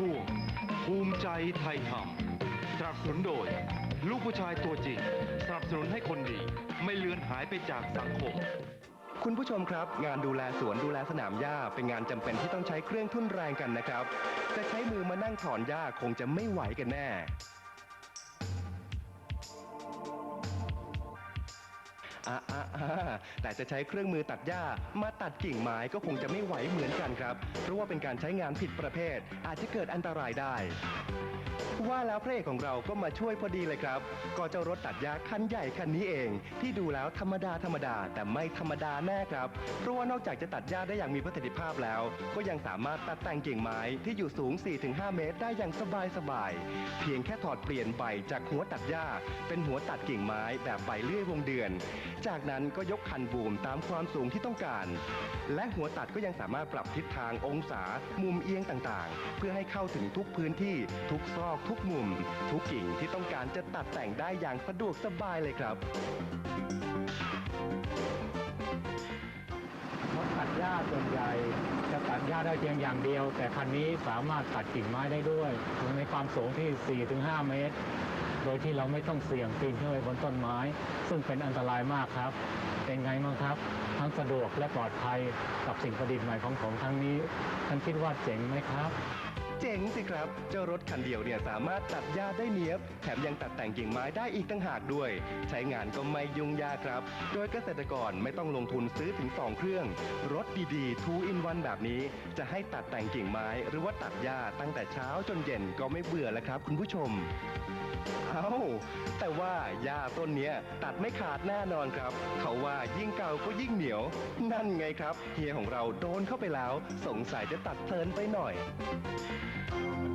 ช่วง ภูมิใจไทยทำสนับสนุนโดย ลูกผู้ชายตัวจริงสนับสนุนให้คนดี ไม่เลือนหายไปจากสังคม คุณผู้ชมครับ งานดูแลสวนดูแลสนามหญ้าเป็นงานจำเป็นที่ต้องใช้เครื่องทุ่นแรงกันนะครับจะใช้มือมานั่งถอนหญ้าคงจะไม่ไหวกันแน่ อะอะอะ แต่จะใช้เครื่องมือตัดหญ้า มาตัดกิ่งไม้ก็คงจะไม่ไหวเหมือนกันครับ เพราะว่าเป็นการใช้งานผิดประเภท อาจจะเกิดอันตรายได้ ว่าแล้วพระเอกของเราก็มาช่วยพอดีเลยครับ ก็เจ้ารถตัดหญ้าคันใหญ่คันนี้เอง ที่ดูแล้วธรรมดาธรรมดาแต่ไม่ธรรมดาแน่ครับ เพราะว่านอกจากจะตัดหญ้าได้อย่างมีประสิทธิภาพแล้ว ก็ยังสามารถตัดแต่งกิ่งไม้ที่อยู่สูง 4-5 เมตร ได้อย่างสบายสบายๆเพียงแค่ถอดเปลี่ยนใบจากหัวตัดหญ้า เป็นหัวตัดกิ่งไม้แบบใบเลื่อยวงเดือน จากนั้นก็ยกคันบูมตามความสูงที่ต้องการ และหัวตัดก็ยังสามารถปรับทิศทางองศา มุมเอียงต่างๆ เพื่อให้เข้าถึงทุกพื้นที่ ทุกซอก ทุกมุม ทุกกิ่งที่ต้องการจะตัดแต่งได้อย่างสะดวกสบายเลยครับรถตัดหญ้าส่วนใหญ่จะตัดหญ้าได้เพียงอย่างเดียว แต่คันนี้สามารถตัดกิ่งไม้ได้ด้วยในความสูงที่ 4-5 เมตร โดยที่เราไม่ต้องเสี่ยงปีนขึ้นไปบนต้นไม้ ซึ่งเป็นอันตรายมากครับ เป็นไงบ้างครับ ทั้งสะดวกและปลอดภัยกับสิ่งประดิษฐ์ใหม่ของผมครั้งนี้ท่านคิดว่าเจ๋งไหมครับ เจ๋งสิครับ เจ้ารถคันเดียวเนี่ยสามารถตัดหญ้าได้เนียบ แถมยังตัดแต่งกิ่งไม้ได้อีกตั้งหากด้วย ใช้งานก็ไม่ยุ่งยากครับ โดยเกษตรกรไม่ต้องลงทุนซื้อถึง 2 เครื่อง รถดีๆ 2 in 1 แบบนี้ จะให้ตัดแต่งกิ่งไม้ หรือว่าตัดหญ้าตั้งแต่เช้าจนเย็นก็ไม่เบื่อแล้วครับ คุณผู้ชมเอ้าแต่ว่าหญ้าต้นเนี้ยตัดไม่ขาดแน่นอนครับ เขาว่ายิ่งเก่าก็ยิ่งเหนียว นั่นไงครับ เฮียของเราโดนเข้าไปแล้ว สงสัยจะตัดเพลินไปหน่อย Thank you.